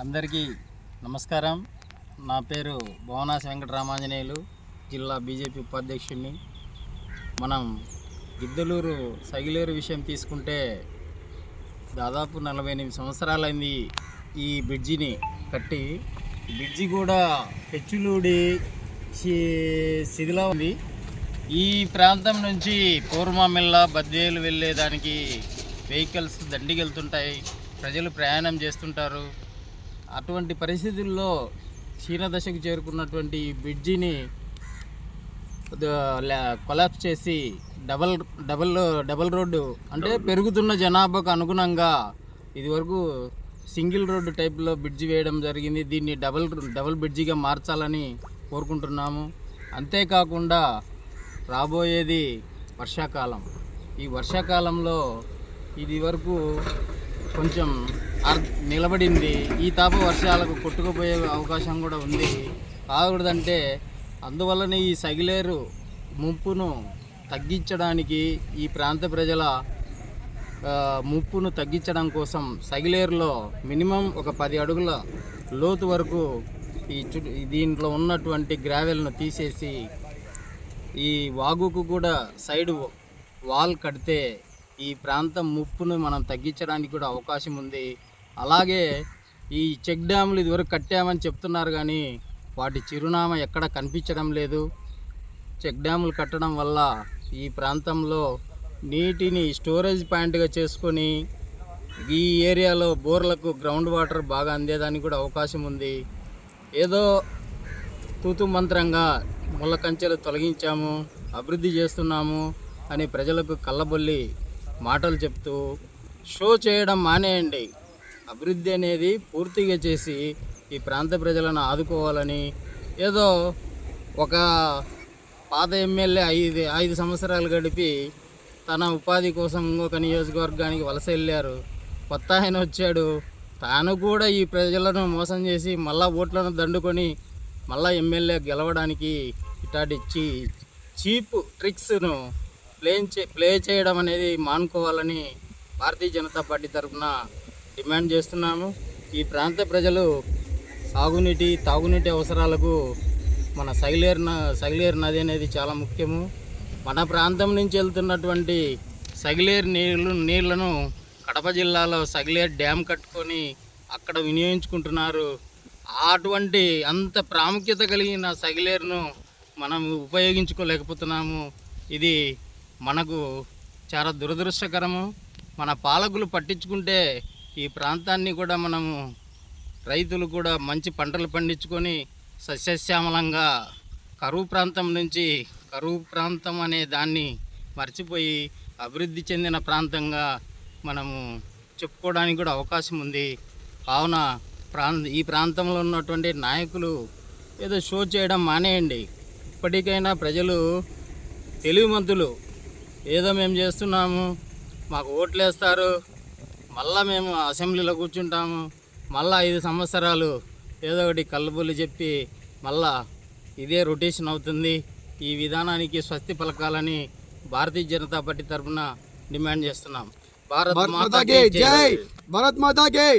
అందరికీ నమస్కారం. నా పేరు భువనాశ వెంకటరామాంజనేయులు జిల్లా బీజేపీ ఉపాధ్యక్షుడిని. మనం గిద్దలూరు సగిలేరు విషయం తీసుకుంటే దాదాపు నలభై ఎనిమిది సంవత్సరాలైంది ఈ బ్రిడ్జిని కట్టి. బ్రిడ్జి కూడా హెచ్చులూడి శి- శిథిలా ఉంది. ఈ ప్రాంతం నుంచి పూర్వమిల్ల బద్వేలు వెళ్ళేదానికి వెహికల్స్ దండికి వెళ్తుంటాయి ప్రజలు ప్రయాణం చేస్తుంటారు. అటువంటి పరిస్థితుల్లో క్షీణదశకు చేరుకున్నటువంటి ఈ బ్రిడ్జిని కొలాప్స్ చేసి డబల్ డబల్ డబల్ రోడ్డు అంటే పెరుగుతున్న జనాభాకు అనుగుణంగా ఇదివరకు సింగిల్ రోడ్డు టైప్లో బ్రిడ్జి వేయడం జరిగింది. దీన్ని డబల్ డబల్ బ్రిడ్జిగా మార్చాలని కోరుకుంటున్నాము. అంతేకాకుండా రాబోయేది వర్షాకాలం. ఈ వర్షాకాలంలో ఇది వరకు కొంచెం నిలబడింది. ఈ తాప వర్షాలకు కొట్టుకుపోయే అవకాశం కూడా ఉంది. కాకూడదంటే అందువలన ఈ సగిలేరు ముంపును తగ్గించడానికి ఈ ప్రాంత ప్రజల ముప్పును తగ్గించడం కోసం సగిలేరులో మినిమం ఒక పది అడుగుల లోతు వరకు ఈ చు దీంట్లో ఉన్నటువంటి గ్రావెల్ను తీసేసి ఈ వాగుకు కూడా సైడ్ వాల్ కడితే ఈ ప్రాంతం ముప్పును మనం తగ్గించడానికి కూడా అవకాశం ఉంది. అలాగే ఈ చెక్ డ్యాములు ఇదివరకు కట్టామని చెప్తున్నారు కానీ వాటి చిరునామా ఎక్కడ కనిపించడం లేదు. చెక్ డ్యాములు కట్టడం వల్ల ఈ ప్రాంతంలో నీటిని స్టోరేజ్ పాయింట్గా చేసుకొని ఈ ఏరియాలో బోర్లకు గ్రౌండ్ వాటర్ బాగా అందేదానికి కూడా అవకాశం ఉంది. ఏదో తూతు మంత్రంగా ముళ్ళ కంచెలు తొలగించాము అభివృద్ధి చేస్తున్నాము అని ప్రజలకు కళ్ళబొల్లి మాటలు చెప్తూ షో చేయడం మానేయండి. అభివృద్ధి అనేది పూర్తిగా చేసి ఈ ప్రాంత ప్రజలను ఆదుకోవాలని ఏదో ఒక పాత ఎమ్మెల్యే ఐదు ఐదు సంవత్సరాలు గడిపి తన ఉపాధి కోసం ఇంకొక నియోజకవర్గానికి వలస వెళ్ళారు. కొత్త ఆయన వచ్చాడు. తాను కూడా ఈ ప్రజలను మోసం చేసి మళ్ళా ఓట్లను దండుకొని మళ్ళా ఎమ్మెల్యే గెలవడానికి ఇటాటి చీ చీప్ ట్రిక్స్ను ప్లే చే ప్లే చేయడం అనేది మానుకోవాలని భారతీయ జనతా పార్టీ తరఫున డిమాండ్ చేస్తున్నాము. ఈ ప్రాంత ప్రజలు సాగునీటి తాగునీటి అవసరాలకు మన సైలేరు న- సైలేరు నది అనేది చాలా ముఖ్యము. మన ప్రాంతం నుంచి వెళ్తున్నటువంటి సగిలేరు నీళ్ళు నీళ్ళను కడప జిల్లాలో సగిలేరు డ్యామ్ కట్టుకొని అక్కడ వినియోగించుకుంటున్నారు. అటువంటి అంత ప్రాముఖ్యత కలిగిన సగిలేరును మనం ఉపయోగించుకోలేకపోతున్నాము. ఇది మనకు చాలా దురదృష్టకరము. మన పాలకులు పట్టించుకుంటే ఈ ప్రాంతాన్ని కూడా మనము రైతులు కూడా మంచి పంటలు పండించుకొని సస్యశ్యామలంగా కరువు ప్రాంతం నుంచి కరువు ప్రాంతం అనే దాన్ని మర్చిపోయి అభివృద్ధి చెందిన ప్రాంతంగా మనము చెప్పుకోవడానికి కూడా అవకాశం ఉంది. కావున ప్రాంత ఈ ప్రాంతంలో ఉన్నటువంటి నాయకులు ఏదో షో చేయడం మానేయండి. ఇప్పటికైనా ప్రజలు తెలివిమంతులు. ఏదో మేము చేస్తున్నాము మాకు ఓట్లు వేస్తారు మళ్ళా మేము అసెంబ్లీలో కూర్చుంటాము. మళ్ళా ఐదు సంవత్సరాలు ఏదో ఒకటి కళ్ళబుల్లి చెప్పి మళ్ళా ఇదే రొటేషన్ అవుతుంది. ఈ విధానానికి స్వస్తి పలకాలని భారతీయ జనతా పార్టీ తరఫున డిమాండ్ చేస్తున్నాం. భారత్ మాతా జై! భారత్ మాతా జై!